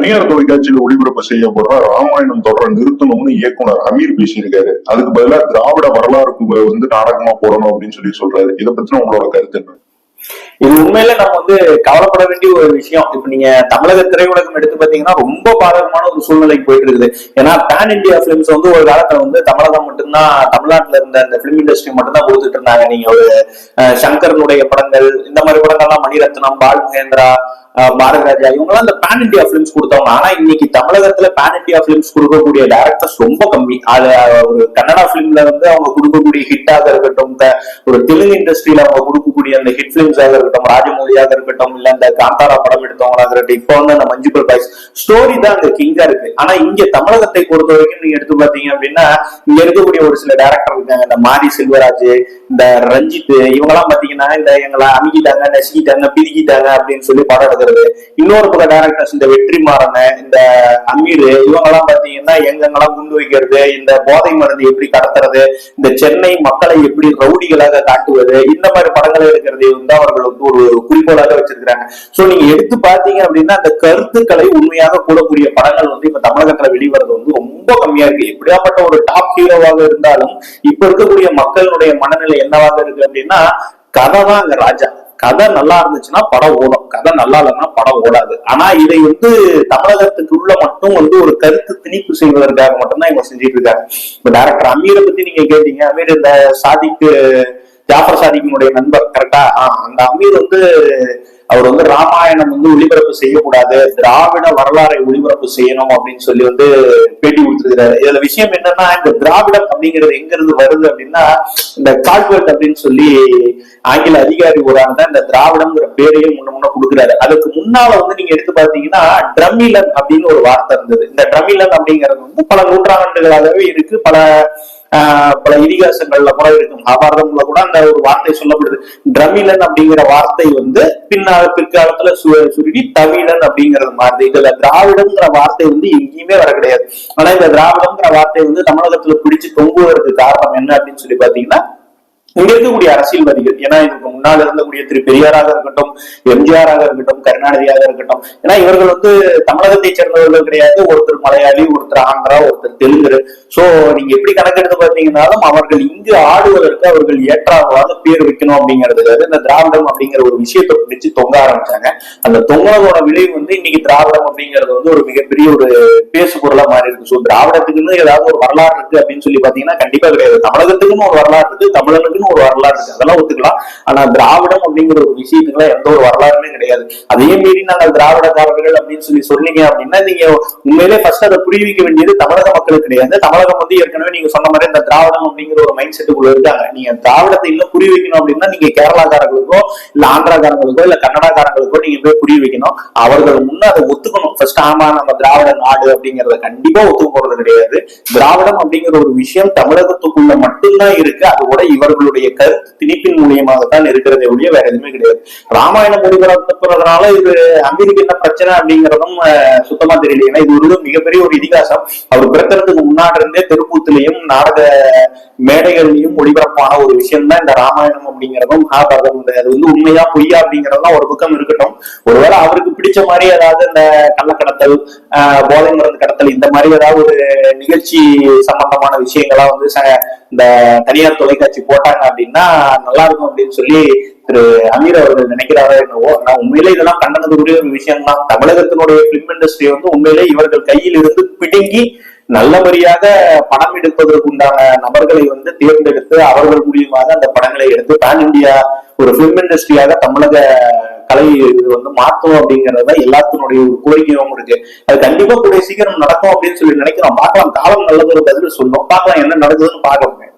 தனியார் தொலைக்காட்சியில ஒளிபரப்பு செய்யப்படுற ராமாயணம் தொடர நிறுத்தணும்னு இயக்குனர் அமீர் பேசியிருக்காரு. அதுக்கு பதிலா திராவிட வரலாறுக்கு வந்து நாடகமா போடணும் அப்படின்னு சொல்லி சொல்றாரு. இதை பத்தின உங்களோட கருத்து என்ன? இது உண்மையில நம்ம வந்து கவலைப்பட வேண்டிய ஒரு விஷயம். இப்ப நீங்க தமிழக திரையுலகம் எடுத்து பாத்தீங்கன்னா ரொம்ப பாதகமான ஒரு சூழ்நிலைக்கு போயிட்டு இருக்குது. ஏன்னா பேன் இந்தியா பிலிம்ஸ் வந்து ஒரு காலத்துல வந்து தமிழகம் மட்டும்தான் தமிழ்நாட்டுல இருந்த அந்த பிலிம் இண்டஸ்ட்ரி மட்டும்தான் கொடுத்துட்டு இருந்தாங்க. நீங்க ஒரு அஹ், சங்கரனுடைய படங்கள் இந்த மாதிரி படங்கள்லாம் மணிரத்னம் பால் மகேந்திரா பாரதி ராஜா இவங்கெல்லாம் இந்த பேன் இண்டியா பிலிம்ஸ் கொடுத்தவங்க. ஆனா இன்னைக்கு தமிழகத்துல பேன் இண்டியா பிலிம்ஸ் கொடுக்கக்கூடிய டேரக்டர்ஸ் ரொம்ப கம்மி. அது ஒரு கன்னடா பிலிம்ல வந்து அவங்க கொடுக்கக்கூடிய ஹிட்டாக இருக்கட்டும் ஒரு தெலுங்கு இண்டஸ்ட்ரியில அவங்க கொடுக்கக்கூடிய அந்த ஹிட் பிலிம்ஸாக இருக்கட்டும் ராஜமௌலியாக இருக்கட்டும் இல்ல இந்த காந்தாரா படம் எடுத்தவங்களாக இருக்கட்டும் இப்போ வந்து அந்த மஞ்சுபல் பாய்ஸ் ஸ்டோரி தான் அங்க கிங்கா இருக்கு. ஆனா இங்க தமிழகத்தை பொறுத்த வரைக்கும் நீங்க எடுத்து பாத்தீங்க அப்படின்னா இங்க இருக்கக்கூடிய ஒரு சில டேரக்டர் இருக்காங்க. இந்த மாரி செல்வராஜ் இந்த ரஞ்சித் இவங்கெல்லாம் பாத்தீங்கன்னா இந்த எங்களை அமுக்கிட்டாங்க நசுக்கிட்டாங்க பிரிக்கிட்டாங்க அப்படின்னு சொல்லி படம் பாக்குறது இன்னொரு பல டேரக்டர்ஸ் இந்த வெற்றிமாறன் இந்த அமீர் இவங்கெல்லாம் பாத்தீங்கன்னா எங்கெங்கெல்லாம் குண்டு வைக்கிறது இந்த போதை மருந்து எப்படி கடத்துறது இந்த சென்னை மக்களை எப்படி ரவுடிகளாக காட்டுவது இந்த மாதிரி படங்களை இருக்கிறது வந்து அவர்கள் வந்து ஒரு குறிக்கோளாக வச்சிருக்கிறாங்க. சோ நீங்க எடுத்து பாத்தீங்க அப்படின்னா அந்த கருத்துக்களை உண்மையாக கூடக்கூடிய படங்கள் வந்து இப்ப தமிழகத்துல வெளிவரது வந்து ரொம்ப கம்மியா இருக்கு. எப்படியாப்பட்ட ஒரு டாப் ஹீரோவாக இருந்தாலும் இப்ப இருக்கக்கூடிய மக்களுடைய மனநிலை என்னவாக இருக்கு அப்படின்னா கதை தான் அங்க ராஜா. கதை நல்லா இருந்துச்சுன்னா படம் ஓடும். கதை நல்லா இல்லைன்னா படம் ஓடாது. ஆனா இதை வந்து தமிழகத்துக்கு உள்ள மட்டும் வந்து ஒரு கருத்து திணிப்பு செய்வதற்காக மட்டும்தான் இவங்க செஞ்சுட்டு இருக்காங்க. இப்ப டேரக்டர் அமீரை பத்தி நீங்க கேட்டீங்க. அமீர் இந்த சாதிக்கு ஜாஃபர் சாதிக்கினுடைய நண்பர் கரெக்டா அந்த அமீர் வந்து அவர் வந்து ராமாயணம் வந்து ஒளிபரப்பு செய்யக்கூடாது திராவிட வரலாறை ஒளிபரப்பு செய்யணும் அப்படின்னு சொல்லி வந்து பேட்டி கொடுத்துருக்கிறாரு. இதுல விஷயம் என்னன்னா இந்த திராவிடம் அப்படிங்கிறது எங்க இருந்து வருது அப்படின்னா இந்த கால்வெர்ட் அப்படின்னு சொல்லி ஆங்கில அதிகாரி ஒரு தான் இந்த திராவிடம்ங்கிற பேரையே முன்ன முன்ன கொடுக்குறாரு. அதுக்கு முன்னால வந்து நீங்க எடுத்து பாத்தீங்கன்னா ட்ரமிலன் அப்படின்னு ஒரு வார்த்தை இருந்தது. இந்த ட்ரமிலன் அப்படிங்கிறது வந்து பல நூற்றாண்டுகளாகவே இருக்கு. பல பல இதிகாசங்கள்ல கூட இருக்கும். மகாபாரதம்ல கூட அந்த ஒரு வார்த்தை சொல்லப்படுது. டிரமிலன் அப்படிங்கிற வார்த்தை வந்து பின்னால பிற்காலத்துல சு- சுருடி தமிழன் அப்படிங்கிறது மாறுது இதுல திராவிடங்கிற வார்த்தை வந்து எங்கேயுமே வர கிடையாது. ஆனா இந்த திராவிடங்கிற வார்த்தை வந்து தமிழகத்துல பிடிச்சு தொங்குவதற்கு காரணம் என்ன அப்படின்னு சொல்லி பாத்தீங்கன்னா இங்க இருக்கக்கூடிய அரசியல்வாதிகள். ஏன்னா இதுக்கு முன்னால் இருந்தக்கூடிய திரு பெரியாராக இருக்கட்டும் எம்ஜிஆராக இருக்கட்டும் கருணாநிதியாக இருக்கட்டும் ஏன்னா இவர்கள் வந்து தமிழகத்தை சேர்ந்தவர்கள் கிடையாது. ஒருத்தர் மலையாளி ஒருத்தர் ஆந்திரா ஒருத்தர் தெலுங்கு சோ நீங்க எப்படி கணக்கெடுத்து பாத்தீங்கன்னாலும் அவர்கள் இங்கு ஆடுவதற்கு அவர்கள் ஏற்றாவது பேர் வைக்கணும் அப்படிங்கிறதுக்காக இந்த திராவிடம் அப்படிங்கிற ஒரு விஷயத்தை பிடிச்சு தொங்க ஆரம்பிச்சாங்க. அந்த தொங்கினதோட விளைவு வந்து இன்னைக்கு திராவிடம் அப்படிங்கிறது வந்து ஒரு மிகப்பெரிய ஒரு பேசு பொருளா மாறி இருக்கு சோ திராவிடத்துக்குன்னு ஏதாவது ஒரு வரலாறு இருக்கு அப்படின்னு சொல்லி பாத்தீங்கன்னா கண்டிப்பா கிடையாது. தமிழகத்துக்குன்னு ஒரு வரலாறு இருக்கு. தமிழனுக்குன்னு ஒரு வரலாறு இருக்கு. அதெல்லாம் ஒத்துக்கலாம். ஆனா திராவிடம் அப்படிங்கிற ஒரு விஷயத்துக்குலாம் எந்த ஒரு வரலாறுமே கிடையாது. அதே மீறி நாங்கள் திராவிடக்காரர்கள் அப்படின்னு சொல்லி சொன்னீங்க அப்படின்னா நீங்க உண்மையிலே ஃபர்ஸ்ட் அதை புரிவிக்க வேண்டியது தமிழக மக்களுக்கு கிடையாது. தமிழகம் வந்து ஏற்கனவே நீங்க சொன்ன மாதிரி இந்த திராவிடம் அப்படிங்கிற ஒரு மைண்ட் செட்டுக்குள்ள இருக்காங்க. நீங்க திராவிடத்தை இன்னும் புரிய வைக்கணும் அப்படின்னா நீங்க கேரளாக்காரங்களுக்கோ இல்ல ஆந்திராக்காரங்களுக்கோ இல்ல கன்னடாக்காரங்களுக்கோ நீங்க போய் புரிய வைக்கணும் அவர்கள் முன்ன அதை ஒத்துக்கணும். ஃபர்ஸ்ட் ஆமா நம்ம திராவிட நாடு அப்படிங்கறத கண்டிப்பா ஒத்துக்க போறது கிடையாது. திராவிடம் அப்படிங்கிற ஒரு விஷயம் தமிழகத்துக்குள்ள மட்டும்தான் இருக்கு. அது கூட இவர்களுடைய கருத்து திணிப்பின் மூலியமாகத்தான் இருக்கிறதே ஒழிய வேற எதுவுமே கிடையாது. ராமாயணம் மொழிபெறப்படுறதுனால இது அமெரிக்க என்ன பிரச்சனை அப்படிங்கறதும் சுத்தமா தெரியல ஏன்னா இது ஒரு மிகப்பெரிய ஒரு இதிகாசம். அவர் பிறக்கிறதுக்கு முன்னாடி இருந்தே தெருக்கூத்துலயும் நாடக மேடைகள்லயும் ஒளிபரப்பான ஒரு விஷயம் தான் இந்த ராமாயணம் அப்படிங்கறதும். மகாபாரதம் அது வந்து உண்மையா பொய்யா அப்படிங்கறதெல்லாம் ஒரு பக்கம் இருக்கட்டும். ஒருவேளை அவருக்கு பிடிச்ச மாதிரி ஏதாவது இந்த கள்ளக்கடத்தல் ஆஹ், போதை மருந்து கடத்தல் இந்த மாதிரி ஏதாவது ஒரு நிகழ்ச்சி சம்பந்தமான விஷயங்களா வந்து ச- இந்த தனியார் தொலைக்காட்சி போட்டாங்க அப்படின்னா நல்லா இருக்கும் அப்படின்னு சொல்லி திரு அமீர் அவர்கள் நினைக்கிறாரோ என்னவோ. நான் உண்மையிலே இதெல்லாம் கண்டனத்துக்குரிய ஒரு விஷயம் தான் தமிழகத்தினுடைய பிலிம் இண்டஸ்ட்ரி வந்து உண்மையிலே இவர்கள் கையில் இருந்து பிடுங்கி நல்லபடியாக படம் எடுப்பதற்கு உண்டான நபர்களை வந்து தேர்ந்தெடுத்து அவர்கள் மூலியமாக அந்த படங்களை எடுத்து பேன் இந்தியா ஒரு பிலிம் இண்டஸ்ட்ரியாக தமிழக கலை இது வந்து மாற்றும் அப்படிங்கறத எல்லாத்தினுடைய ஒரு கோரிக்கையும் இருக்கு. அது கண்டிப்பா கூடிய சீக்கிரம் நடக்கும் அப்படின்னு சொல்லி நினைக்கிறோம். பார்க்கலாம். காலம் நல்லது ஒரு பதில் சொல்லும் பார்க்கலாம் என்ன நடக்குதுன்னு பார்க்கலாம்